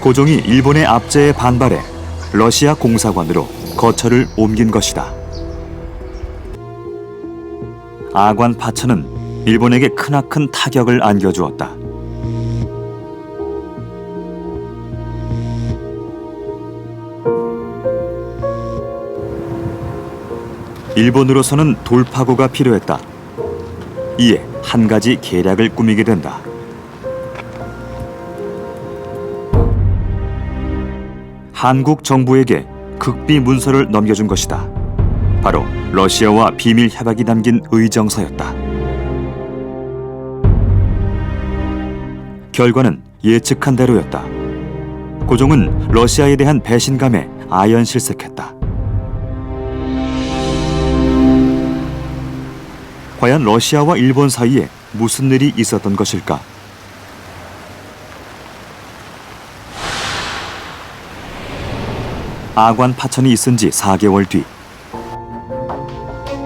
고종이 일본의 압제에 반발해 러시아 공사관으로 거처를 옮긴 것이다. 아관 파천은 일본에게 크나큰 타격을 안겨주었다. 일본으로서는 돌파구가 필요했다. 이에 한 가지 계략을 꾸미게 된다. 한국 정부에게 극비 문서를 넘겨준 것이다. 바로 러시아와 비밀 협약이 담긴 의정서였다. 결과는 예측한 대로였다. 고종은 러시아에 대한 배신감에 아연실색했다. 과연 러시아와 일본 사이에 무슨 일이 있었던 것일까? 아관 파천이 있은 지 4개월 뒤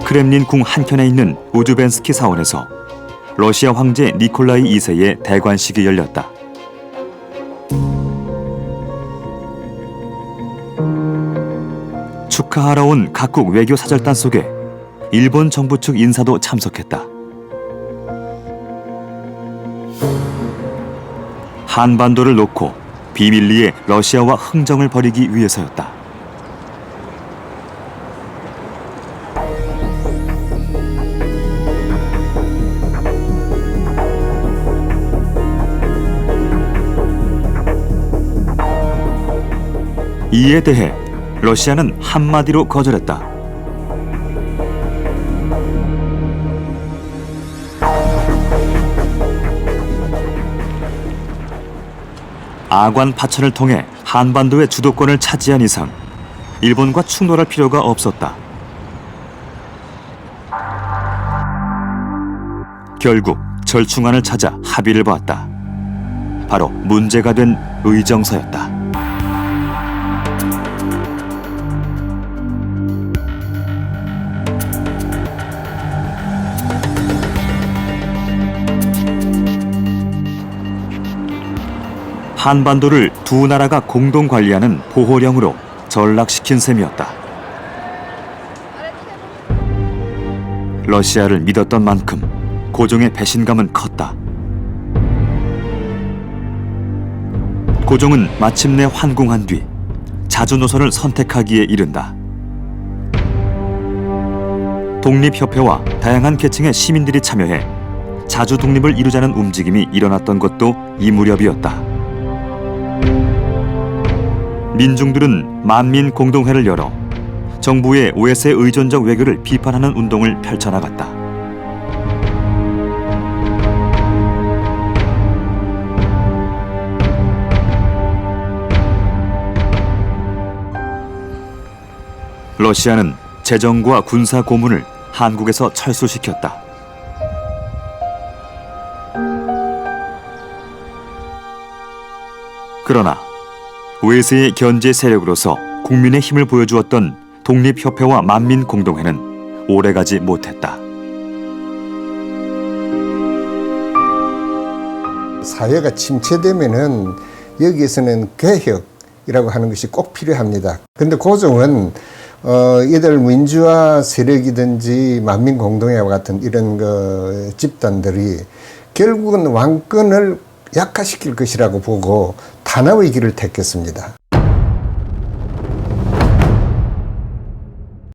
크렘린 궁 한켠에 있는 우주벤스키 사원에서 러시아 황제 니콜라이 2세의 대관식이 열렸다. 축하하러 온 각국 외교 사절단 속에 일본 정부 측 인사도 참석했다. 한반도를 놓고 비밀리에 러시아와 흥정을 벌이기 위해서였다. 이에 대해 러시아는 한마디로 거절했다. 아관 파천을 통해 한반도의 주도권을 차지한 이상 일본과 충돌할 필요가 없었다. 결국 절충안을 찾아 합의를 보았다. 바로 문제가 된 의정서였다. 한반도를 두 나라가 공동 관리하는 보호령으로 전락시킨 셈이었다. 러시아를 믿었던 만큼 고종의 배신감은 컸다. 고종은 마침내 환궁한 뒤 자주 노선을 선택하기에 이른다. 독립협회와 다양한 계층의 시민들이 참여해 자주 독립을 이루자는 움직임이 일어났던 것도 이 무렵이었다. 민중들은 만민 공동회를 열어 정부의 오해세 의존적 외교를 비판하는 운동을 펼쳐나갔다. 러시아는 재정과 군사 고문을 한국에서 철수시켰다. 그러나 외세의 견제 세력으로서 국민의 힘을 보여주었던 독립협회와 만민공동회는 오래가지 못했다. 사회가 침체되면은 여기에서는 개혁이라고 하는 것이 꼭 필요합니다. 근데 고종은 어, 이들 민주화 세력이든지 만민공동회와 같은 이런 그 집단들이 결국은 왕권을 약화시킬 것이라고 보고 탄압의 길을 택했습니다.